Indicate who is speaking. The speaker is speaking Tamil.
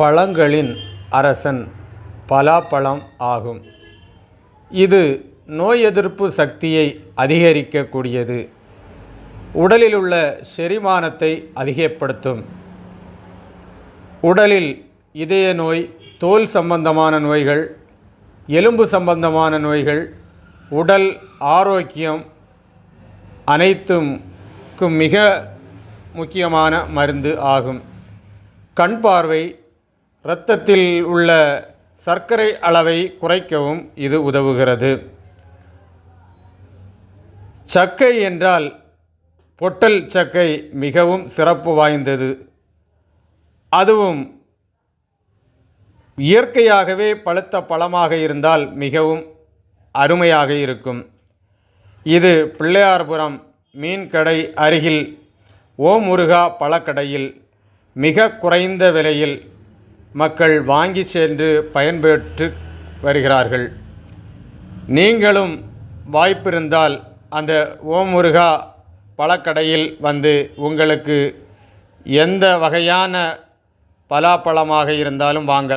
Speaker 1: பழங்களின் அரசன் பலாப்பழம் ஆகும். இது நோய் எதிர்ப்பு சக்தியை அதிகரிக்கக்கூடியது. உடலில் உள்ள செரிமானத்தை அதிகப்படுத்தும். உடலில் இதய நோய் தோல் சம்பந்தமான நோய்கள் எலும்பு சம்பந்தமான நோய்கள் உடல் ஆரோக்கியம் அனைத்துக்கும் மிக முக்கியமான மருந்து ஆகும். கண் பார்வை இரத்தத்தில் உள்ள சர்க்கரை அளவை குறைக்கவும் இது உதவுகிறது. சக்கை என்றால் பொட்டல் சக்கை மிகவும் சிறப்பு வாய்ந்தது. அதுவும் இயற்கையாகவே பழுத்த பழமாக இருந்தால் மிகவும் அருமையாக இருக்கும். இது பிள்ளையார்புரம் மீன் கடை அருகில் ஓமுருகா பழக்கடையில் மிக குறைந்த விலையில் மக்கள் வாங்கி சென்று பயன்பெற்று வருகிறார்கள். நீங்களும் வாய்ப்பிருந்தால் அந்த ஓம் முருகா பழக்கடையில் வந்து உங்களுக்கு எந்த வகையான பலாப்பழமாக இருந்தாலும் வாங்கலாம்.